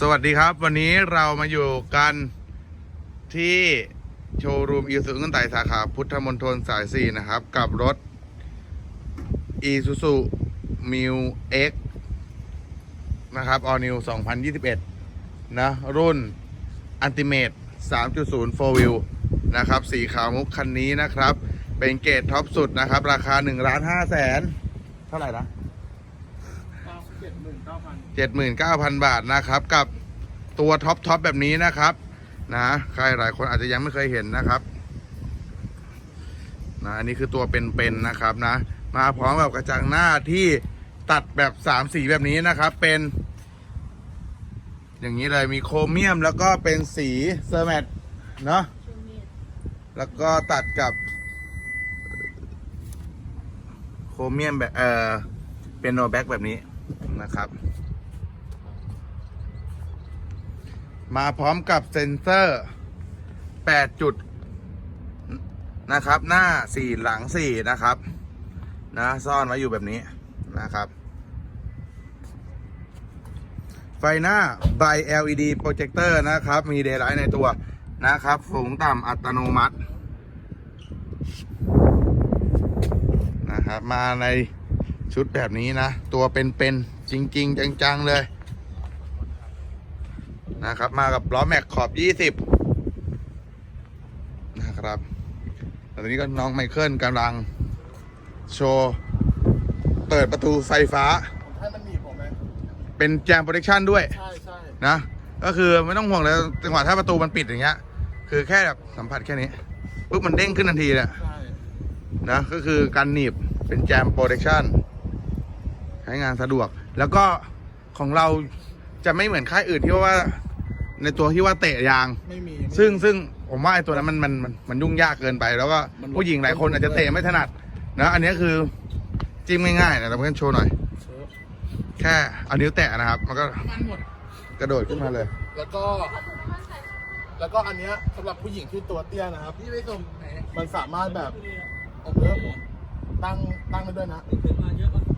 สวัสดีครับ วันนี้เรามาอยู่กันที่โชว์รูมอีซูซุนไตสาขาพุทธมณฑลสาย 4 นะครับ กับรถ i s u z u m u X นะครับ All New 2021 นะ รุ่น Ultimate 3.0 4 Wheel นะครับ สีขาวมุกคันนี้นะครับ เป็นเกรดท็อปสุดนะครับ ราคา1ล้าน5แสนเท่าไหร่นะ 79,000 บาทนะครับ กับตัวท็อปท็อปแบบนี้นะครับ นะใครหลายคนอาจจะยังไม่เคยเห็นนะครับนะอันนี้คือตัวเป็นๆนะครับนะ มาพร้อมกับกระจังหน้าที่ตัดแบบสามสีแบบนี้นะครับ เป็น อย่างนี้เลยมีโครเมียมแล้วก็เป็นสีเซอร์แมตเนาะแล้วก็ตัดกับ โครเมียมแบบเออเป็นโนแบ็กแบบนี้นะครับ มาพร้อมกับเซ็นเซอร์ 8 จุดนะครับ หน้า4หลัง4นะครับ นะ ซ่อนไว้อยู่แบบนี้นะครับ ไฟหน้า by LED projector นะครับ มี daylight ในตัวนะครับสูงต่ำอัตโนมัตินะครับ มาในชุดแบบนี้นะ ตัวเป็นๆจริง ๆ จัง ๆ เลย นะครับ มากับล้อแม็กขอบ 20 นะครับแล้วตอนนี้ก็น้องไมเคิลกำลัง โชว์เปิดประตูไฟฟ้า ให้มันหนีบผมไหมเป็นแจมโปรเทคชั่นด้วยใช่ใช่นะ ก็คือไม่ต้องห่วงเลยจังหวะถ้าประตูมันปิดอย่างเงี้ย คือแค่แบบสัมผัสแค่นี้ปุ๊บมันเด้งขึ้นทันทีเลยใช่นะก็คือการหนีบเป็นแจมโปรเทคชั่นใช้งานสะดวก แล้วก็ของเราจะไม่เหมือนค่ายอื่นที่ว่า ในตัวที่ว่าเตะยางไม่มี ซึ่งซึ่งผมว่าไอ้ตัวนั้นมันมันมันมันยุ่งยากเกินไป แล้วก็มัน ผู้หญิงหลายคนอาจจะเตะไม่ถนัดนะอันนี้คือจิ้มง่ายๆนะเราเพื่อนโชว์หน่อยแค่เอานิ้วแตะนะครับ มันก็มันหมด กระโดดขึ้นมาเลย แล้วก็ แล้วก็อันเนี้ยสำหรับผู้หญิงที่ตัวเตี้ยนะครับพี่ไปส่งไหนมันสามารถแบบเอาเพิ่ม ตั้งตั้งได้ด้วยนะ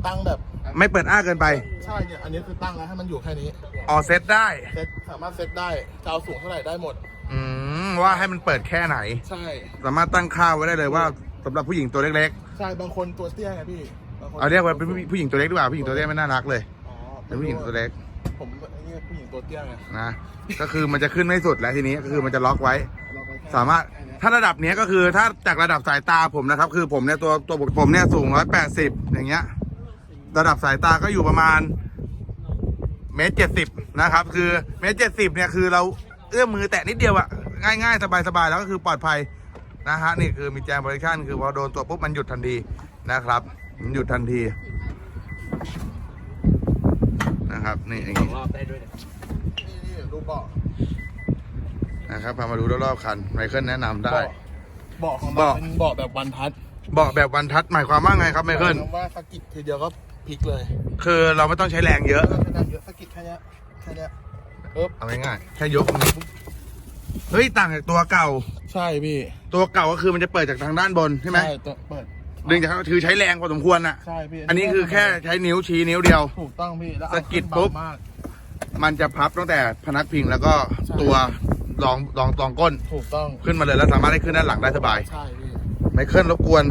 ตั้งแบบ ไม่เปิดอ้าเกินไป ใช่เนี่ย อันนี้คือตั้งแล้วให้มันอยู่แค่นี้ออเซตได้ เซตสามารถเซตได้จะเอาสูงเท่าไหร่ได้หมด อืม ว่าให้มันเปิดแค่ไหน ใช่ สามารถตั้งค่าไว้ได้เลยว่าสำหรับผู้หญิงตัวเล็กใช่ บางคนตัวเตี้ยไงพี่บงคๆนเอาเรียกว่าเป็นผู้ผู้หญิงตัวเล็กดีกว่าผู้หญิงตัวเล็กไม่น่ารักเลย อ๋อเป็นผู้หญิงตัวเล็กผมไอ้นี่ผู้หญิงตัวเตี้ยไงนะ ก็คือมันจะขึ้นไม่สุดแล้วทีนี้ก็คือมันจะล็อกไว้เไปแค่สามารถแค่เนี้ย ถ้าระดับเนี้ยก็คือถ้าจากระดับสายตาผมนะครับ คือผมเนี่ยตัวตัวผมเนี่ยสูงร้อยแปดสิบอย่างเงี้ย ระดับสายตาก็อยู่ประมาณเมตรเจ็ดสิบนะครับ คือเมตรเจ็ดสิบเนี่ยคือเราเอื้อมมือแตะนิดเดียวอะง่ายๆสบายๆแล้วก็คือปลอดภัยนะฮะนี่คือมีแจมบริชั่นคือพอโดนตัวปุ๊บมันหยุดทันทีนะครับมันหยุดทันทีนะครับนี่อย่างงี้นี่นี่ดูเบาะ นะครับพามาดูรอบๆคันไมเคิลแนะนำได้ เบาะของมันเบาะ เป็นเบาะแบบวันทัชเบาะแบบวันทัดหมายความว่าไงครับไมเคิลหายความว่าสะกิดทีเดียวก็พลิกเลยคือเราไม่ต้องใช้แรงเยอะไม่ต้องใช้แรงเยอะสะกิดแค่เนี้ยแค่เนี้ยปึ๊บเอาง่ายๆแค่ยกมันปุ๊บเฮ้ยต่างจากตัวเก่า ใช่พี่ตัวเก่าก็คือมันจะเปิดจากทางด้านบนใช่ไหมตัวเปิดดึงจากข้างคือใช้แรงพอสมควรน่ะ ใช่พี่อันนี้คือแค่ใช้นิ้วชี้นิ้วเดียว ถูกต้องพี่แล้วเอาสะกิดขึ้นปุ๊บเบามาก มันจะพับตั้งแต่พนักพิงแล้วก็ตัว รองรองรองก้น ถูกต้องขึ้นมาเลยแล้วสามารถให้ขึ้นด้านหลังได้สบาย ใช่พี่ไมเคิลรบกวน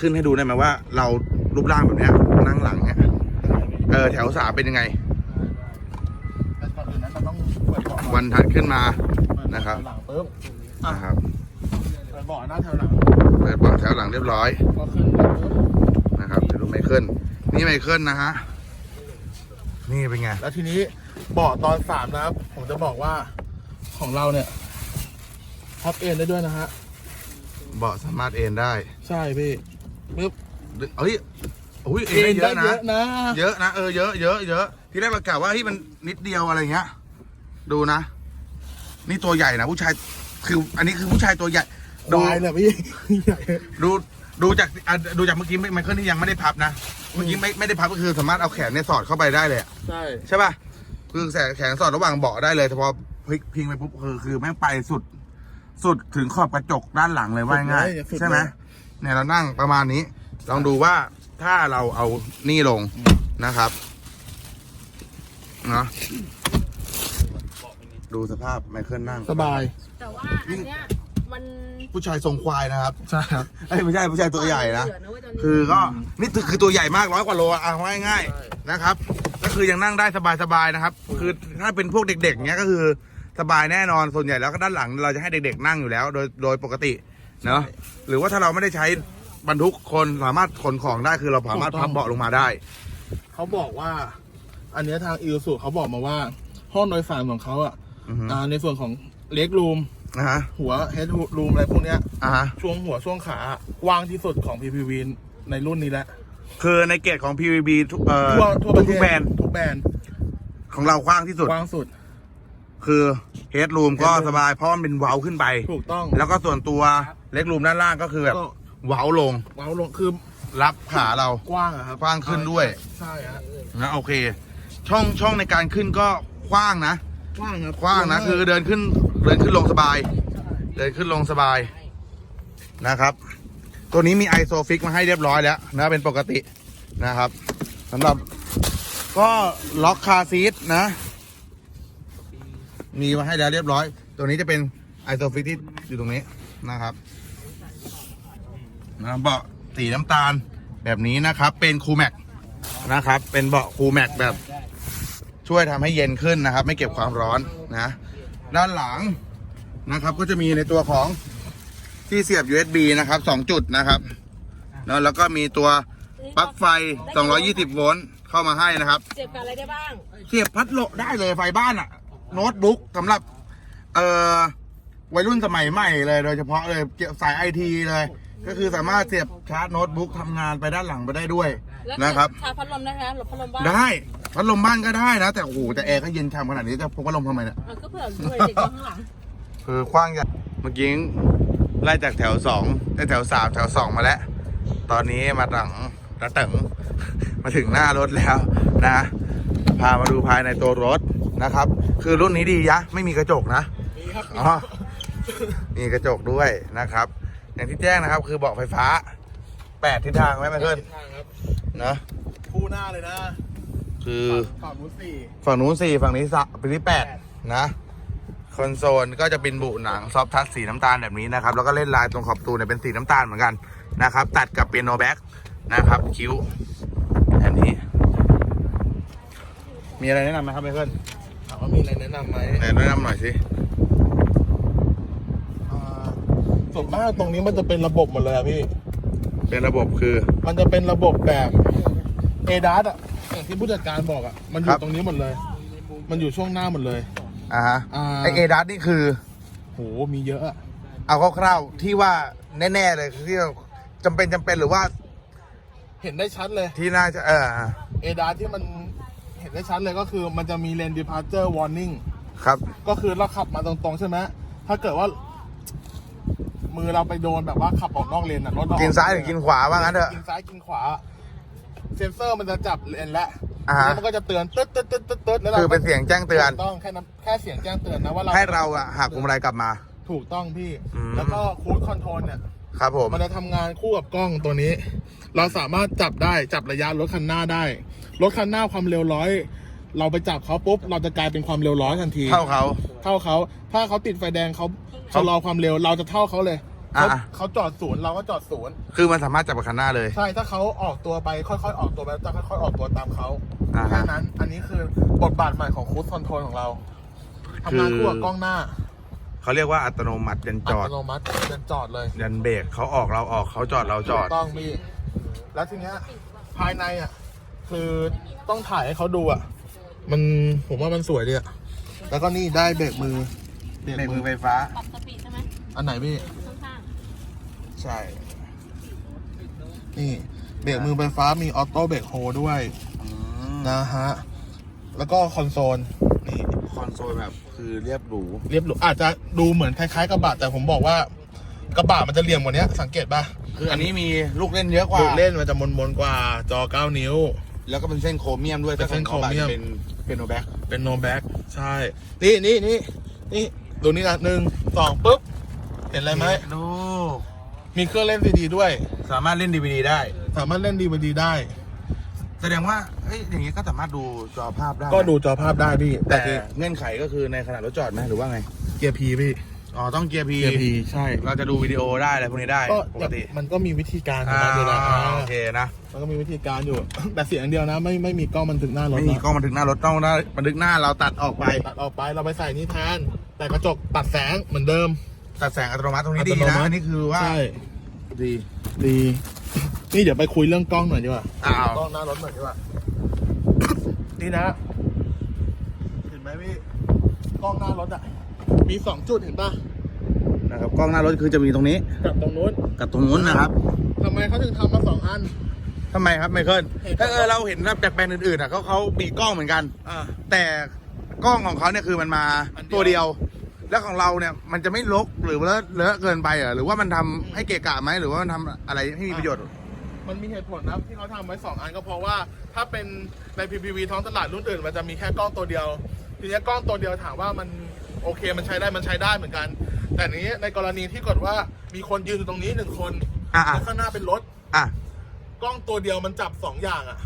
ขึ้นให้ดูได้ไหมว่า เรารูปร่างแบบเนี้ยนั่งหลังเนี้ยได้พี่เออแถวสามเป็นยังไง ได้ได้แต่ก่อนอื่นนั้นเราต้องเปิดเบาะก่อวันทัดขึ้นมา เปิดเบานะครับแถวหลังปุ๊บอะนะครับเปิดเบาะหน้าแถวหลังเปิดเบาะแถวหลังเรียบร้อยก็ขึ้นแล้วปุ๊บนะครับเดี๋ยวดูไมเคิลนี่ไมเคิลนะฮะนี่เป็นไงแล้วทีนี้เบาะตอนสามนะครับผมจะบอกว่า ของเราเนี่ยพับเอนได้ด้วยนะฮะ เบาะสามารถเอนได้ใช่พี่ปึ๊บเฮ้ยโอ้ยเอนได้เยอะนะเยอะนะเยอะนะ เออเยอะเยอะเยอะทีแรกเรากะว่าเฮ้ยมันนิดเดียวอะไรเงี้ย ดูนะ นี่ตัวใหญ่นะผู้ชายคืออันนี้คือผู้ชายตัวใหญ่ดู วายเนี่ยพี่ใหญ่ดูดูจากอะดูจากเมื่อกี้ไมเคิลนี่ยังไม่ได้พับนะเมื่อกี้ไม่ไม่ได้พับก็คือสามารถเอาแขนเนี่ยสอดเข้าไปได้เลยอะใช่ ใช่ป่ะคือแขนแขนสอดระหว่างเบาะได้เลยแต่พอ พลิกพิงไปปุ๊บคือคือแม่งไปสุด สุดถึงขอบกระจกด้านหลังเลยว่าง่ายๆใช่ไหมเนี่ยเรานั่งประมาณนี้ ลองดูว่าถ้าเราเอานี่ลงนะครับเนาะดูสภาพไมเคิลนั่ง สบาย แต่ว่าอันเนี้ยมันผู้ชายทรงควายนะครับใช่ครับ เอ้ยไม่ใช่ผู้ชายตัวใหญ่นะ เหลือเว้ยตอนนี้คือก็นี่คือตัวใหญ่มากร้อยกว่าโลอะเอาง่ายๆนะครับ ก็คือยังนั่งได้สบายๆนะครับ คือถ้าเป็นพวกเด็กๆเนี้ยก็คือ สบายแน่นอนส่วนใหญ่แล้วก็ด้านหลังเราจะให้เด็กๆนั่งอยู่แล้ว โดยโดยปกติเนาะหรือว่าถ้าเราไม่ได้ใช้บรรทุกคนสามารถขนของได้คือเราสามารถพับเบาะลงมาได้ เขาบอกว่า อันเนี้ยทางอิลสุเขาบอกมาว่า ห้องโดยสารของเขาอะอือฮึ อ่าในส่วนของเล็กรูม นะฮะหัวเฮดรูมอะไรพวกเนี้ย อ่าฮะช่วงหัวช่วงขากว้างที่สุดของ PPV ในรุ่นนี้แหละคือในเกรดของ PVB ทุกเอ่อทั่วทั่วประเททุศกแบรนด์ทุกแบรนด์ของเรากว้างที่สุด กว้างสุด คือเฮดรูมก็ Headroom สบายเพราะมันเป็นเว้าขึ้นไป ถูกต้อง แล้วก็ส่วนตัวเล็กรูมด้านล่างก็คือแบบก็ เว้าลงว้าวลงคือรับขาเรา กว้างอะครับกว้างขึ้นด้วย ใช่ฮะนะโอเค ช่องช่องในการขึ้นก็กว้างนะกว้างครับกว้างนะคือเดินขึ้นเดินขึ้นลงสบาย เดินขึ้นลงสบายนะครับ ตัวนี้มีไอโซฟิกมาให้เรียบร้อยแล้วนะเป็นปกตินะครับสำหรับก็ล็อกคาร์ซีทนะ มีมาให้แล้วเรียบร้อย ตัวนี้จะเป็นไอโซฟิกที่อยู่ตรงนี้นะครับนะเบาะสีน้ำตาลแบบนี้นะครับ เป็นคูแม็กนะครับ เป็นเบาะคูแม็กแบบ ช่วยทำให้เย็นขึ้นนะครับ ไม่เก็บความร้อนนะ ด้านหลังนะครับ ก็จะมีในตัวของที่เสียบ USB นะครับ2จุดนะครับแล้วแล้วก็มีตัวปลั๊กไฟ 220 โวลต์เข้ามาให้นะครับเจ็บกับอะไรได้บ้าง เสียบพัดลมได้เลยไฟบ้านอะ โน้ตบุ๊กสำหรับเอ่อวัยรุ่นสมัยใหม่เลย โดยเฉพาะเลยเกี่ยวสายไอทีเลย ก็คือสามารถเสียบชาร์จโน้ตบุ๊กทำงานไปด้านหลังไปได้ด้วยแล้วนะครับ ชาพัดลมนะคะหลบพัดลมบ้างได้พัดลมบ้านก็ได้นะ แต่โอ้โหแต่แอร์ก็เย็นฉ่ำขนาดนี้จะพกพัดลมทำไมเนี่ยอะก็เผื่อด้วยเด็กอยู่ข้างหลัง คือคว้างใหญ่เมื่อกี้ไล่จากแถวสองได้แถวสามแถวสองมาแล้ว ตอนนี้มาตังระเตึงมาถึงหน้ารถแล้วนะ พามาดูภายในตัวรถ นะครับ คือรุ่นนี้ดียะ ไม่มีกระจกนะมีครับอ๋อมีกระจกด้วยนะครับ อย่างที่แจ้งนะครับ คือเบาะไฟฟ้าแปดทิศทางไหมไมเคิลทางครับนะคู่หน้าเลยนะ คือฝั่งนู้นสี่ฝั่งนู้นสี่ฝั่งนี้สะเป็นที่แปดนะคอนโซลก็จะเป็นบุหนังซอฟทัชสีน้ำตาลแบบนี้นะครับ แล้วก็เล่นลายตรงขอบประตูเนี่ยเป็นสีน้ำตาลเหมือนกันนะครับ ตัดกับเปียโนแบ็กนะครับ คิ้วแบบนี้ มีอะไรแนะนำไหมครับไมเคิลถาม ว่ามีอะไรแนะนำไหมไหนแนะนำหน่อยสิอ่าส่วนมากตรงนี้มันจะเป็นระบบหมดเลยอะพี่ เป็นระบบคือ มันจะเป็นระบบแบบเอดัสอะอย่างที่ผู้จัดการบอกอะมันอครัยู่บ ตรงนี้หมดเลย มันอยู่ช่วงหน้าหมดเลย อ่าฮะอ่า ไอเอดัสนี่คือ โหมีเยอะอะเอาคร่าวๆที่ว่าแน่ๆเลยที่เราจำเป็นจำเป็นหรือว่าเห็นได้ชัดเลย ที่น่าจะเออ เอดัสที่มัน เห็นได้ชัดเลยก็คือมันจะมีเลน departure warning ครับ ก็คือเราขับมาตรงๆใช่ไหมถ้าเกิดว่า มือเราไปโดนแบบว่าขับออกนอกเลนอะรถเรกินซ้ายหรือกินขวาว่างั้นเถอะ กินซ้ายกินขวา เซนเซอร์มันจะจับเลนแล้วอ่าฮะ แล้วมันก็จะเตือนตึ๊ดตึ๊ดตึ๊ดตึ๊ดตึ๊ดแล้วคือเป็นเสียงแจ้งเตือน ถูกต้องแค่นั้นแค่เสียงแจ้งเตือนนะว่าเรา ให้เราอะหักพวงมาลัยกลับมา ถูกต้องพี่ อืม แล้วก็คูดคอนโทรลเนี่ย ครับผมมันจะทำงานคู่กับกล้องตัวนี้ เราสามารถจับได้จับระยะรถคันหน้าได้ รถคันหน้าความเร็วร้อยเราไปจับเขาปุ๊บเราจะกลายเป็นความเร็วร้อยทันที เท่าเขา เท่าเขา ถ้าเขาติดไฟแดงเขาชะลอความเร็วเราจะเท่าเขาเลยเขาอะ เขาจอดศูนย์เราก็จอดศูนย์คือมันสามารถจับกับคันหน้าเลย ใช่ถ้าเขาออกตัวไปค่อยๆออกตัวไปจะค่อยๆออกตัวตามเขาอ่าฮะแค่นั้นอันนี้คือบทบาทใหม่ของคูดคอนโทรลของเราทำงานคู่กับกล้องหน้า เขาเรียกว่าอัตโนมัติยันจอัอดตโนมัติเดินจอดเลยยันเบรกเขาออกเราออกเขาจอดเราจอด ถูกต้องพี่แล้วทีเนี้ยภายในอะ คือต้องถ่ายให้เขาดูอะ มันผมว่ามันสวยดีอะแล้วก็นี่ได้เบรกมือเบรกมือไฟฟ้า ปรับสปีดใช่ไหมอันไหนพี่ ข้างใช่ นี่เบรกมือไฟฟ้ามีออโต้เบรกโฮด้วยอืมนะฮะ แล้วก็คอนโซล นี่ คอนโซลแบบ คือเรียบหรูเรียบหรูอาจจะดูเหมือนคล้ายๆกระบะแต่ผมบอกว่ากระบะมันจะเหลี่ยมกว่านี้สังเกตป่ะคืออันนี้มีลูกเล่นเยอะกว่าลูกเล่นมันจะมนๆกว่าจอ 9 นิ้ว แล้วก็เป็นเส้นโครเมียมด้วยเป็นเส้นโครเมียมเป็นเป็นโนแบ็กเป็นโนแบ็กใช่ นี่นี่นี่นี่ดูนี่นะหนึ่งสองปุ๊บ เห็นอะไรไหมดูมีเครื่องเล่นซีดีด้วย สามารถเล่นดีวดีได้ สามารถเล่นดีวดีได้ แสดงว่าเอ้ยอย่างนี้ก็สามารถดูจอภาพได้ก็ดูจอภาพได้พี่แต่แต่เงื่อนไขก็คือในขณะรถจอดไหมหรือว่าไง เกียร์พีพี่อ๋อต้องเกียร์พีเกียร์พีใช่เราจะดูวิดีโอได้อะไรพวกนี้ได้ก็ปกติมันก็มีวิธีการของอ่ามันอยู่นะอ่าโอเคนะมันก็มีวิธีการอยู่ แต่เสียงอย่างเดียวนะ ไม่ไม่มีกล้องบันทึกหน้ารถไม่มีนะกล้องบันทึกหน้ารถต้องได้บันทึกหน้าเราตัดออกไป ตัดออกไปเราไปใส่นี่แทนแต่กระจกตัดแสงเหมือนเดิม ตัดแสงอัตโนมัติตรงนี้ดีอัตโนนะมัติ อันนี้คือว่าใช่ดีดี นี่เดี๋ยวไปคุยเรื่องกล้องหน่อยดีกว่าอ้าวกล้องหน้ารถหน่อยดีกว่า นี่นะ เห็นไหมพี่ กล้องหน้ารถอะ มีสองจุดเห็นป่ะ นะครับกล้องหน้ารถคือจะมีตรงนี้ กับตรงนู้น กับตรงนู้นนะครับทำไมเขาถึงทำมาสองอันทำไมครับไมเคิลเห็นถ้าเออเราเห็นจากแบรนด์อื่นๆอะเขาเขามีกล้องเหมือนกันอ่าแต่กล้องของเขาเนี่ยคือมันมาอันเดียวตัวเดียว แล้วของเราเนี่ยมันจะไม่ลกหรือเลอะเลอะเกินไปเหรอหรือว่ามันทำให้เกะกะไหมหรือว่ามันทำอะไรให้มีประโยชน์ มันมีเหตุผลนะครับที่เขาทำไว้สองอันก็เพราะว่า ถ้าเป็นใน PPV ท้องตลาดรุ่นอื่น มันจะมีแค่กล้องตัวเดียว ทีนี้กล้องตัวเดียวถามว่ามันโอเคมันใช้ได้มันใช้ได้เหมือนกัน แต่นี้ในกรณีที่กดว่ามีคนยืนอยู่ตรงนี้หนึ่งคนอะอะแล้วข้างหน้าเป็นรถอะ กล้องตัวเดียวมันจับสองอย่างอะ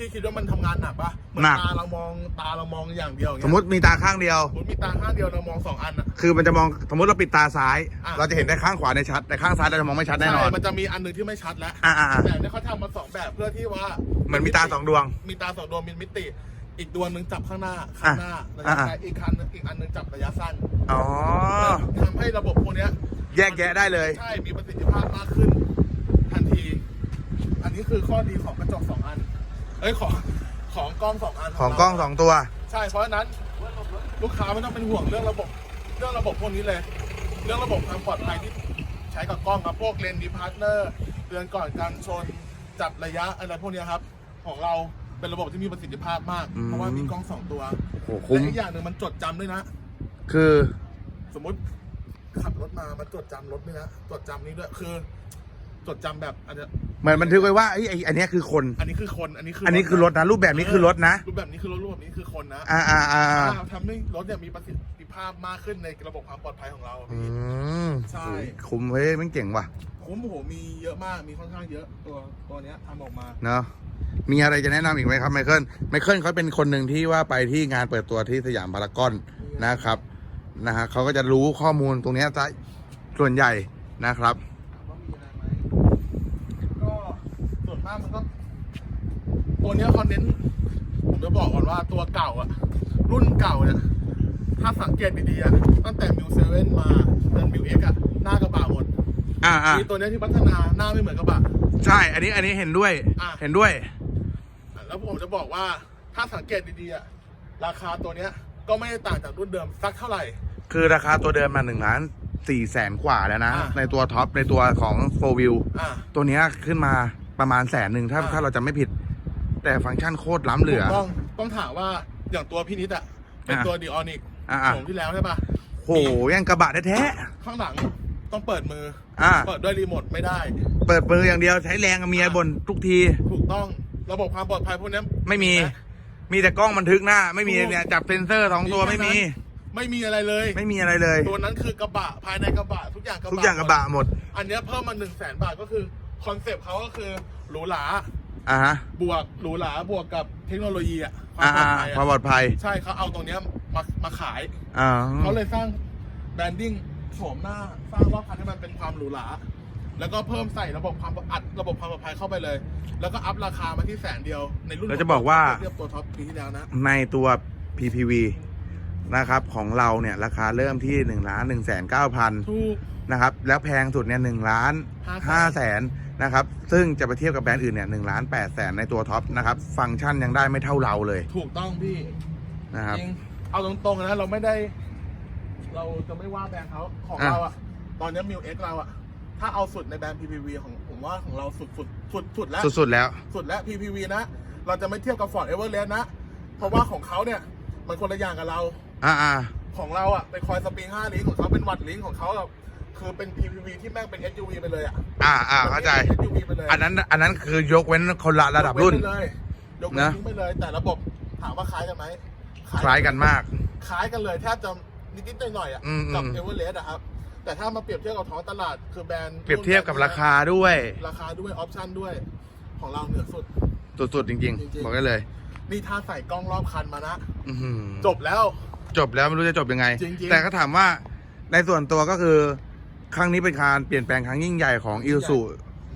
พี่คิดว่ามันทำงานหนักปะเหมือนหนัก ตาเรามองตาเรามองอย่างเดียวอย่างสเงี้มยมติมีตาข้างเดียว สมมติมีตาข้างเดียวเรามองสองอันอะคือมันจะมองสมมติเราปิดตาซ้าย อะ เราจะเห็นได้ข้างขวาในชัด แต่ข้างซ้ายเราจะมองไม่ชัดแน่นอน ใช่มันจะมีอันหนึ่งที่ไม่ชัดแล้ว อะอะอะแต่เนี่ยเขาทำมาสองแบบเพื่อที่ว่าเหมือนมีตาสองดวง มีตาสองดวงมีมิติ อีกดวงหนึ่งจับข้างหน้า ข้างหน้าระอะยะอะ ไกลอีกคันอีกอันหนึ่งจับระยะสั้นอ๋อ ทำให้ระบบพวกเนี้ยแยกแยะได้เลย ใช่ มีประสิทธิภาพมากขึ้น ทันที อันนี้คือข้อดีของกระจกสองอัน เอ้ยของของกล้องสองอันของเรากล้องสองตัว ใช่เพราะฉะนั้นลูกค้าไม่ต้องเป็นห่วงเรื่องระบบ เรื่องระบบพวกนี้เลย เรื่องระบบความปลอดภัยที่ใช้กับกล้องครับพวกเลนดีพาร์ทเนอร์เตือนก่อนการชนจับระยะอะไรพวกเนี้ยครับ ของเราเป็นระบบที่มีประสิทธิภาพมากอืมเพราะว่ามีกล้องสองตัวโอ้โหคุ้มและอีกอย่างหนึ่งมันจดจำด้วยนะ คือสมมติขับรถมามันจดจำรถด้วยนะจดจำนี้ด้วยคือ จดจำแบบอันเนี้ย เหมือนบันทึกไว้ว่าไอ้ไอ้อันเนี้ยคือคน อันนี้คือคน อันนี้คืออัอันนี้คือรถนะ รูปแบบนี้คือรถนะ รูปแบบนี้คือรถรูปแบบนี้คือคนนะอ่าอ่าอ่าอ่าทำให้รถเนี่ยมีประสิทธิภาพมากขึ้นในระบบความปลอดภัยของเราอืพี่ มใช่คุ้มเฮ้ยมันเก่งว่ะคุ้มโอ้โหมีเยอะมาก มีค่อนข้างเยอะตัวตัวเนี้ยทำออกมา เนาะมีอะไรจะแนะนำอีกไหมครับไมเคิลไมเคิลเขาเป็นคนหนึ่งที่ว่าไปที่งานเปิดตัวที่สยามพารากอนนะครับนะฮะเขาก็จะรู้ข้อมูลตรงเนี้ยซะส่วนใหญ่นะครับ ว่ามีอะไรไหมก็ส่วนมากมันก็ตัวเนี้ยเขาเน้นผมจะบอกก่อนว่าตัวเก่าอะรุ่นเก่าเนี่ยถ้าสังเกตดีๆอะตั้งแต่มิวเซเว่นมาจนมิวเอ็กอะหน้ากระบะหมดอ่าอ่ามีตัวเนี้ยที่พัฒนาหน้าไม่เหมือนกระบะ ใช่ อันนี้อันนี้เห็นด้วย อะ เห็นด้วย แล้วผมจะบอกว่าถ้าสังเกตดีๆอะราคาตัวเนี้ยก็ไม่ได้ต่างจากรุ่นเดิมสักเท่าไหร่ คือราคาตัวเดิมมาหนึ่งล้านสี่แสนกว่าแล้วนะ อะ ในตัวท็อปในตัวของโฟวิวอ่า ตัวเนี้ยขึ้นมา ประมาณแสนหนึ่งถ้าอะถ้าเราจะไม่ผิด แต่ฟังก์ชันโคตรล้ำเหลือต้องต้องถามว่าอย่างตัวพี่นิดอะเป็นอะตัวดีออนิกอะอะผมที่แล้วใช่ปะโหยังกระบะแท้ข้างหลังต้องเปิดมือๆอ่า เปิดด้วยรีโมทไม่ได้ เปิดมืออย่างเดียวใช้แรงกับเมียบนทุกที ถูกต้องระบบความปลอดภัยพวกนี้ไม่มีเห็นหมีแต่กล้องบันทึกหน้า ไม่มีถูก เนี่ยจับเซ็นเซอร์สองตัวไม่มี ไม่มีอะไรเลย ไม่มีอะไรเลย ตัวนั้นคือกระบะภายในกระบะทุกอย่างกระบะทุกอย่างกระบะหมด อันเนี้ยเพิ่มมาหนึ่งแสนบาทก็คือ คอนเซปต์เขาก็คือหรูหราอ่าฮะบวกหรูหราบวกกับเทคโนโลยีอะควาอ่ามปลออ่าดภัยความปลอะอดภัยใช่เขาเอาตรงเนี้ยมามาขาย อ่าเขาเลยสร้างแบรนดิ้งโฉมหน้าสร้างรอบคันให้มันเป็นความหรูหราแล้วก็เพิ่มใส่ระบบความอัดระบบความปลอดภัยเข้าไปเลย แล้วก็อัพราคามาที่แสนเดียวในรุ่นแล้วจะบอกว่า เทียบตัวท็อปปีที่แล้วนะในตัว PPV นะครับของเราเนี่ยราคาเริ่มที่1นึ่งล้านหนึ่งแสนเก้าพันถูก นะครับแล้วแพงสุดเนี่ยหนึ่งล้านห้าห้าแสแสน นนะครับ ซึ่งจะไปเทียบกับแบรนด์อื่นเนี่ยหนึ่งล้านแปดแสนในตัวท็อปนะครับ ฟังก์ชันยังได้ไม่เท่าเราเลยถูกต้องพี่นะครับ จริงเอาตรงๆนะเราไม่ได้ เราจะไม่ว่าแบรนด์เขาของอะ เราอะตอนนี้มิวเอ็กเราอะถ้าเอาสุดในแบรนด์ PPV ของผมว่าของเราสุดสุดสุดสุดแล้ว สุดๆแล้ว สุดแล้ว PPV นะ เราจะไม่เทียบกับ Ford Everest นะ เพราะว่าของเขาเนี่ย มันคนละอย่างกับเรา อ่าอ่าของเราอะเป็นคอยสปริง5ลิงก์ของเขาเป็นวัดลิงก์ของเขาอะ คือเป็น PPV ที่แม่งเป็น SUV ไปเลยอะอ่าอ่าเข้าใจ ป็น SUV ไปเลยอันนั้น อันนั้นคือยกเว้นคนละระดับรุ่น ยกเว้ไปเลยยกเว้นนะทิ้งไปเลย แต่ระบบถามว่าคล้ายกันไหมคล้ายกันมาก คล้ายกันเลยแทบจะนิดๆหน่อยๆอะอืมกับอืม เอเวอเรสต์อะครับ แต่ถ้ามาเปรียบเทียบกับท้องตลาดคือแบรนด์เปรียบเทียบกับราคาด้วย ราคาด้วยออปชั่นด้วย ของเราเหนือสุด สุดๆจริงจริงๆๆ บอกได้เลย นี่ถ้าใส่กล้องรอบคันมานะอื้อหือจบแล้ว จบแล้วไม่รู้จะจบยังไง จริงๆ แต่ก็ถามว่าในส่วนตัวก็คือ ครั้งนี้เป็นการเปลี่ยนแปลงครั้งยิ่งใหญ่ของอิ u สุ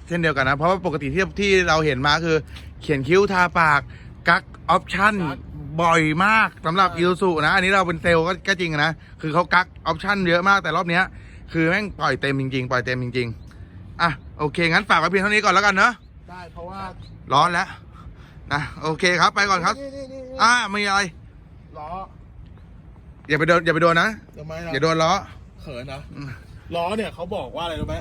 เช่นเดียวกันนะ เพราะว่าปกติที่ที่เราเห็นมาคือ เขียนคิ้วทาปาก กักออปชั่นกั๊กบ่อยมากสำหรับใช่อิ u สุนะ อันนี้เราเป็นเซลล์ก็ก็จริงนะ คือเขากักออปชั่นเยอะมากแต่รอบเนี้ย คือแม่งปล่อยเต็มจริงๆ ปล่อยเต็มจริงๆ อะโอเค งั้นฝากไว้เพียงเท่านี้ก่อนแล้วกันเนาะได้เพราะว่าร้อนแล้วนะโอเคครับไปก่อนครับนี่นี่นี่นี่อะมีอะไรล้ออย่าไปโดนอย่าไปโดนนะทำไมล่ะอย่าโดนล้อเขินนะอืม ล้อเนี่ยเขาบอกว่าอะไรรู้ไหม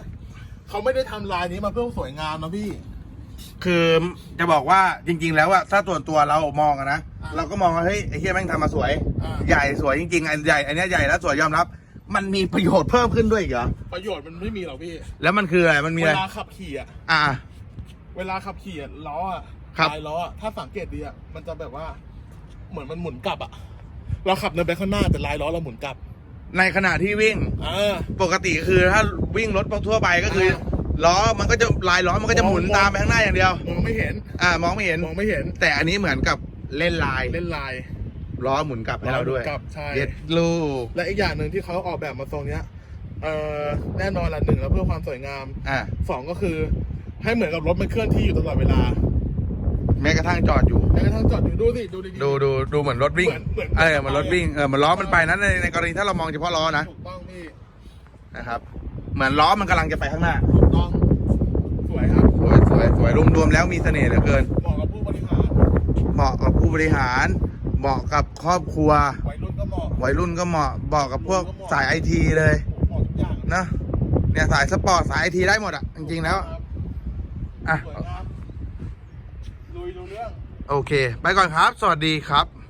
เขาไม่ได้ทำลายนี้มาเพื่อสวยงามนะพี่ คือจะบอกว่าจริง ๆ แล้วอะถ้าส่วนตัวเรามองอะนะอ่าเราก็มองว่าเฮ้ยไอ้เฮียแม่งทำมาสวย อ่า ใหญ่สวยจริงๆไอ้ใหญ่อันเนี้ยใหญ่แล้วสวยยอมรับ มันมีประโยชน์เพิ่มขึ้นด้วยอีกเหรอประโยชน์มันไม่มีหรอกพี่ แล้วมันคืออะไรมันมีเวอะไรลาขับขี่อะอ่า เวลาขับขี่อะล้ออะครับลายล้ออะถ้าสังเกตดีอะมันจะแบบว่า เหมือนมันหมุนกลับอะเราขับเดินไปข้างหน้าแต่ลายล้อเราหมุนกลับ ในขณะที่วิ่งอ่าปกติคือถ้าวิ่งรถทั่วไปก็คือ อ่า ล้อมันก็จะลายล้อมันก็จะหมุนมองตามไปข้างหน้าอย่างเดียว มองไม่เห็นอ่ามองไม่เห็น มองไม่เห็นแต่อันนี้เหมือนกับเล่นลายเล่นลาย ล้อหมุนกลับให้เราด้วยล้อหมุนกลับใช่ เย็ดลูกและอีกอย่างหนึ่งที่เขาออกแบบมาทรงเนี้ยเอ่อแน่นอนละหนึ่งแล้วเพื่อความสวยงามอ่า สองก็คือให้เหมือนกับรถมันเคลื่อนที่อยู่ตลอดเวลา แม้กระทั่งจอดอยู่ แม้กระทั่งจอดอยู่ดูสิดูดีๆ ดูดูดูเหมือนรถวิ่งเหมือนเหมือน เออเหมือนรถวิ่งเออเหมือนล้อมันไปนะในในกรณีถ้าเรามองเฉพาะล้อนะถูกต้องพี่นะครับ เหมือนล้อมันกำลังจะไปข้างหน้าถูกต้อง สวยครับสวยสวยสวยรวมรวมแล้วมีเสน่ห์เหลือเกิน เหมาะกับผู้บริหารเหมาะกับผู้บริหาร เหมาะกับครอบครัว วัยรุ่นก็เหมาะวัยรุ่นก็เหมาะเหมาะกับพวกสายไอทีเลยโอ้โหเหมาะทุกอย่างนะเนี่ยสายสปอร์ตสายไอทีได้หมดอะจริงๆแล้วครับอะสวยงามลุยดูเรื่อง โอเค ไปก่อนครับ สวัสดีครับ